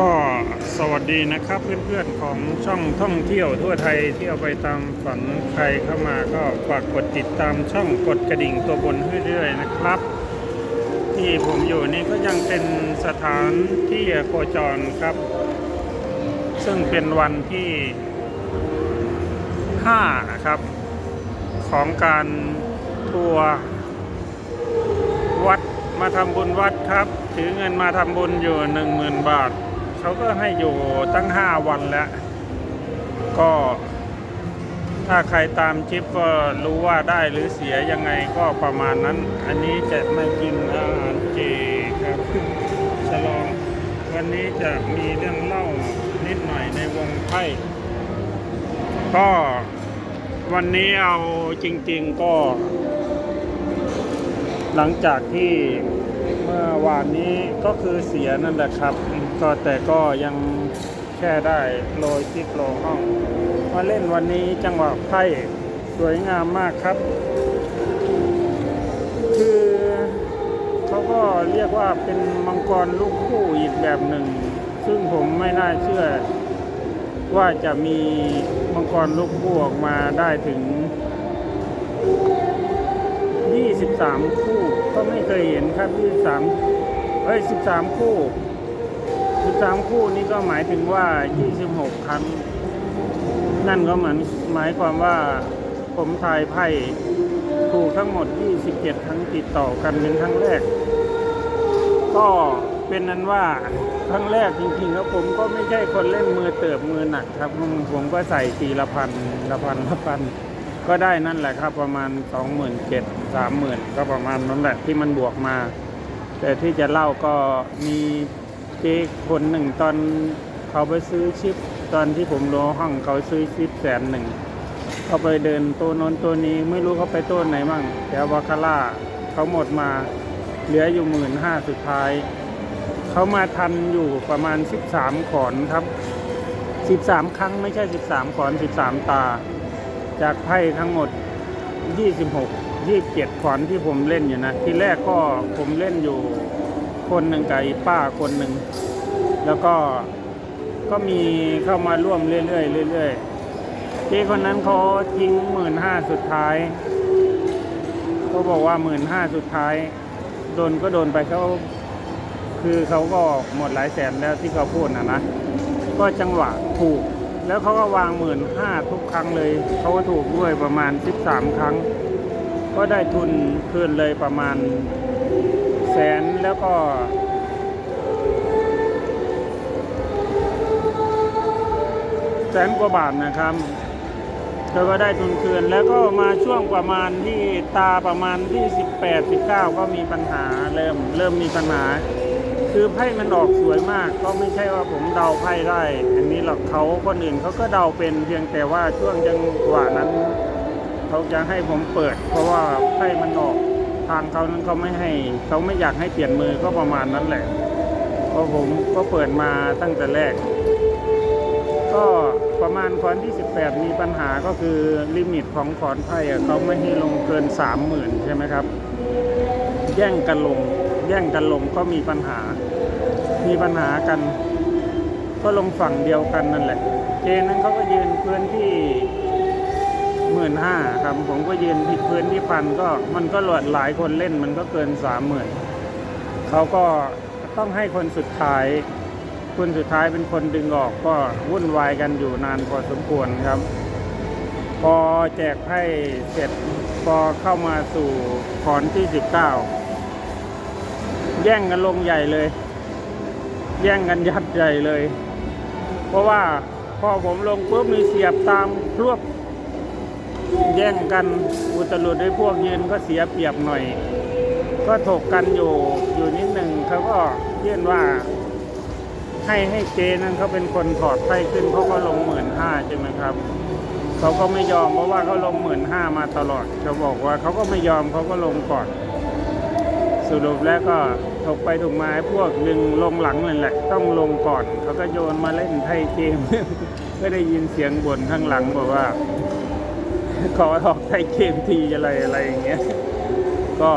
ก็สวัสดีนะครับเพื่อนๆของช่องท่องเที่ยวทั่วไทยเที่ยวไปตามฝันใครเข้ามาก็ฝากกดติดตามช่องกดกระดิ่งตัวบนเรื่อยๆนะครับ ที่ผมอยู่นี่ก็ยังเป็นสถานที่โคจรครับ ซึ่งเป็นวันที่5นะครับ ของการทัวร์วัดมาทำบุญวัดครับ ถือเงินมาทำบุญอยู่ 10,000 บาท เขาก็ให้อยู่ตั้ง 5 วันแล้ว ก็ถ้าใครตามจิปก็รู้ว่าได้หรือเสียยังไงก็ประมาณนั้น อันนี้จะไม่กินอาหารเจครับฉลองวันนี้จะมีเรื่องเล่านิดหน่อยในวงไพ่ก็วันนี้เอาจริง ๆก็ หลังจากที่เมื่อวานนี้ก็คือเสียนั่นแหละครับ ก็แต่ก็ยังแค่ได้โรยที่โปรห้อง มาเล่นวันนี้จังหวะไพ่สวยงามมากครับ คือเขาก็เรียกว่าเป็นมังกรลูกคู่อีกแบบหนึ่ง ซึ่งผมไม่น่าเชื่อ ว่าจะมีมังกรลูกคู่ออกมาได้ถึง 23 คู่ ก็ไม่เคยเห็นครับ 23เอ้ย 13 คู่ 13 คู่นี่ก็หมายถึงว่า 26 ครั้ง นั่นก็เหมือนหมายความว่าผมทายไพ่ถูกทั้งหมด 27 ครั้งติดต่อกันเป็นครั้งแรก ก็เป็นนั้นว่าครั้งแรกจริงๆแล้วผมก็ไม่ใช่คนเล่นมือเติบมือหนักครับ ผมก็ใส่ตีละพันละพันละพันก็ได้นั่นแหละครับ ประมาณ 27,000 30,000 ก็ประมาณนั้นแหละที่มันบวกมา แต่ที่จะเล่าก็มี เจ๊คนหนึ่งตอนเขาไปซื้อชิป ตอนที่ผมรอห้องเขาซื้อชิปแสนหนึ่งเขาไปเดินตัวโนนตัวนี้ไม่รู้เขาไปต้นไหนมั่งแถววาคาร่าเขาหมดมา เหลืออยู่หมื่นห้าสุดท้าย เขามาทันอยู่ประมาณ 13 ขอนครับ 13 ครั้งไม่ใช่ 13 ขอน 13 ตา จากไพ่ทั้งหมด 26 27 ขอนที่ผมเล่นอยู่นะ ที่แรกก็ผมเล่นอยู่ คนหนึ่งกับอีป้าคนหนึ่ง แล้วก็ก็มีเข้ามาร่วมเรื่อยๆเรื่อยๆเจ๊คนนั้นเขาทิ้งหมื่นห้าสุดท้ายเขาบอกว่าหมื่นห้าสุดท้ายโดนก็โดนไปเขาคือเขาก็หมดหลายแสนแล้วที่เขาพูดนะนะก็จังหวะถูก แล้วเขาก็วางหมื่นห้าทุกครั้งเลยเขาก็ถูกด้วยประมาณ 13 ครั้ง ก็ได้ทุนคืนเลยประมาณ แสนแล้วก็แสนกว่าบาทนะครับเธอก็ได้ทุนคืนแล้วก็มาช่วงประมาณที่ตาประมาณที่ 18 19 ก็มีปัญหาเริ่มเริ่มมีปัญหา คือไพ่มันออกสวยมาก ก็ไม่ใช่ว่าผมเดาไพ่ได้ อันนี้หรอกเขาคนอื่นเขาก็เดาเป็นเพียงแต่ว่าช่วงจังหวะนั้น เขาจะให้ผมเปิด เพราะว่าไพ่มันออก ทางเขานั้นเขาไม่ให้เขาไม่อยากให้เปลี่ยนมือก็ประมาณนั้นแหละเพราะผมก็เปิดมาตั้งแต่แรก ก็ประมาณขอนที่ 18 มีปัญหาก็คือลิมิตของขอนไพ่เขาไม่ให้ลงเกิน 30,000 ใช่ไหมครับ แย่งกันลง แย่งกันลงก็มีปัญหา มีปัญหากัน ก็ลงฝั่งเดียวกันนั่นแหละ เจนนั้นเขาก็ยืนพื้นที่ หมื่นห้าครับผมก็ยืนที่พื้นที่พันก็มันก็หลวดหลายคนเล่นมันก็เกินสามหมื่นเขาก็ต้องให้คนสุดท้ายคนสุดท้ายเป็นคนดึงออกก็วุ่นวายกันอยู่นานพอสมควรครับ พอแจกไพ่เสร็จพอเข้ามาสู่ขอนที่สิบเก้าแย่งกันลงใหญ่เลย แย่งกันยัดใหญ่เลย เพราะว่าพอผมลงปุ๊บมีเสียบตามรวบ แย่งกันอุตลุดด้วยพวกยืนก็เสียเปรียบหน่อย ก็ถกกันอยู่อยู่นิดหนึ่งเขาก็ยื่นว่าให้ให้เจนั้นเขาเป็นคนถอดไพ่ขึ้นเขาก็ลงหมื่นห้าใช่ไหมครับเขาก็ไม่ยอมเพราะว่าเขาลงหมื่นห้ามาตลอดเขาบอกว่าเขาก็ไม่ยอมเขาก็ลงก่อน สรุปแล้วก็ถกไปถูกมาไอ้พวกดึงลงหลังนั่นแหละ ต้องลงก่อนเขาก็โยนมาเล่นไทยเกมก็ได้ยินเสียงบ่นข้างหลังบอกว่า ขอถอกไทยเกมทีอะไรอะไรอย่างเงี้ย ก็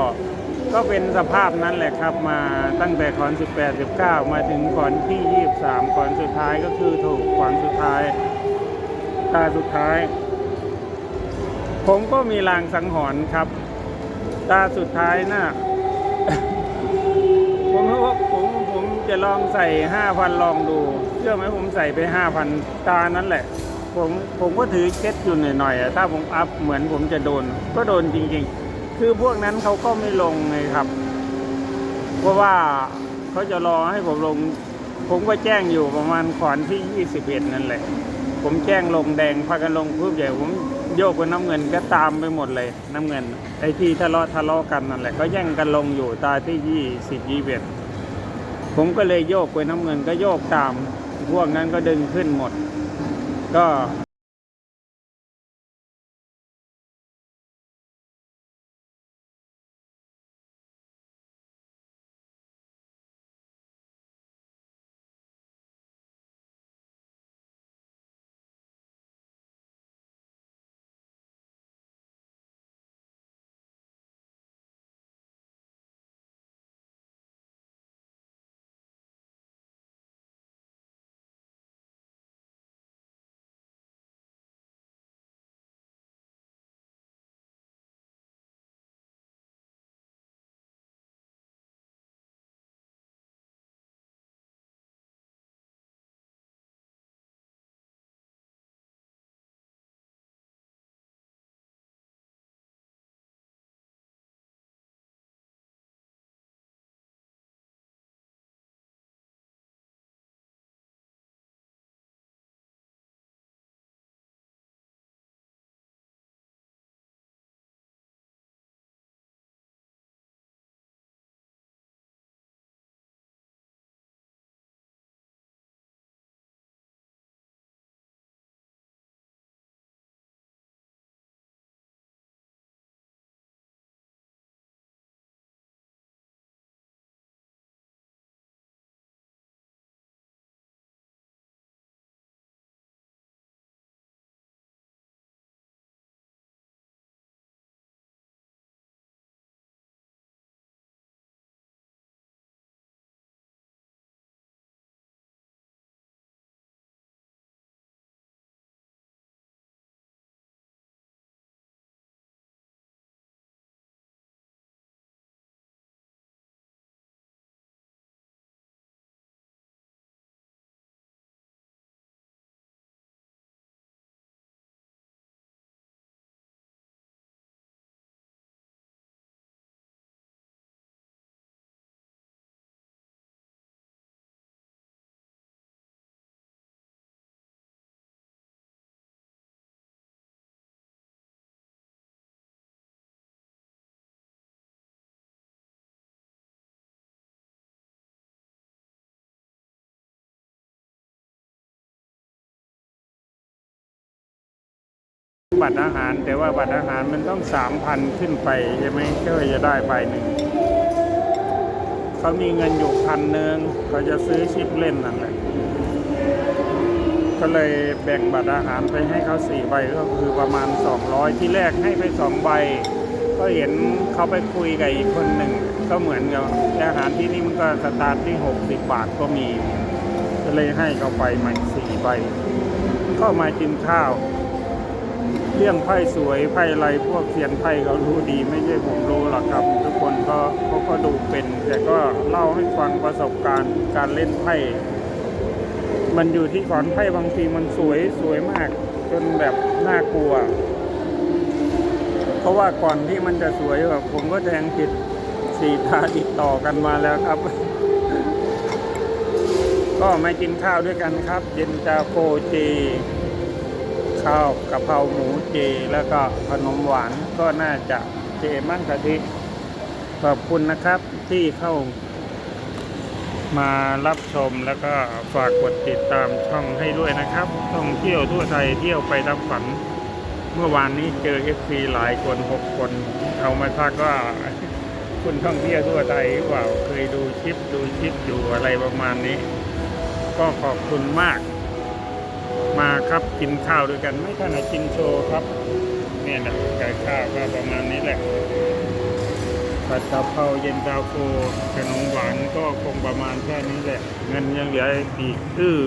ก็เป็นสภาพนั้นแหละครับมาตั้งแต่ขอน 18 19 มาถึงขอนที่ 23 ขอนสุดท้ายก็คือถูกขอนสุดท้ายตาสุดท้าย ผมก็มีลางสังหรณ์ครับ ตาสุดท้ายน่ะผมว่าผมผมจะลองใส่ห้าพันลองดู เชื่อไหมผมใส่ไปห้าพันตานั้นแหละ ผมผมก็ถือเคสอยู่หน่อยๆถ้าผมอัพเหมือนผมจะโดน ก็โดนจริงๆ คือพวกนั้นเขาก็ไม่ลงไงครับ เพราะว่าเขาจะรอให้ผมลง ผมก็แจ้งอยู่ประมาณขอนที่ 21 นั่นแหละ ผมแจ้งลงแดงพากันลงปุ๊บใหญ่ผมโยกไปน้ำเงินก็ตามไปหมดเลยน้ำเงิน ไอ้ที่ทะเลาะทะเลาะกันนั่นแหละก็แย่งกันลงอยู่ตาที่ยี่สิบยี่เอ็ดผมก็เลยโยกไปน้ำเงินก็โยกตาม พวกนั้นก็ดึงขึ้นหมด ก็ บัตรอาหาร แต่ว่าบัตรอาหารมันต้องสามพันขึ้นไปใช่ไหมก็จะได้ใบหนึ่งเขามีเงินอยู่พันหนึ่งเขาจะซื้อชิปเล่นนั่นแหละก็เลยแบ่งบัตรอาหารไปให้เขาสี่ใบก็คือประมาณ 200 ที่แรกให้ไปสองใบ ก็เห็นเขาไปคุยกับอีกคนหนึ่งก็เหมือนกับอาหารที่นี่มันก็สตาร์ทที่ 60 บาทก็มี ก็เลยให้เขาไปใหม่สี่ใบ ก็มากินข้าว เรื่องไพ่สวยไพ่ไรพวกเซียนไพ่เขารู้ดีไม่ใช่ผมรู้หรอกครับ ทุกคนก็เขาก็ดูเป็น แต่ก็เล่าให้ฟังประสบการณ์การเล่นไพ่มันอยู่ที่ขอนไพ่บางทีมันสวยสวยมาก จนแบบน่ากลัว เพราะว่าก่อนที่มันจะสวยแบบผมก็แทงผิดสี่ตาติดต่อกันมาแล้วครับ ก็มากินข้าวด้วยกันครับ เย็นจาโฟเจ ข้าวกะเพราหมูเจ แล้วก็ขนมหวานก็น่าจะเจมั่งกะทิ ขอบคุณนะครับที่เข้ามารับชมแล้วก็ฝากกดติดตามช่องให้ด้วยนะครับ ท่องเที่ยวทั่วไทยเที่ยวไปตามฝัน เมื่อวานนี้เจอเอฟซีหลายคนหกคนเอามาทักว่าคุณท่องเที่ยวทั่วไทยหรือเปล่าเคยดูคลิปดูคลิปอยู่อะไรประมาณนี้ ก็ขอบคุณมาก มาครับกินข้าวด้วยกัน ไม่ขนาดกินโชว์ครับเนี่ยนะไก่ข้าวก็ประมาณนี้แหละผัดกะเพราเย็นตาโฟขนมหวานก็คงประมาณแค่นี้แหละ เงินยังเหลืออีกอื้อ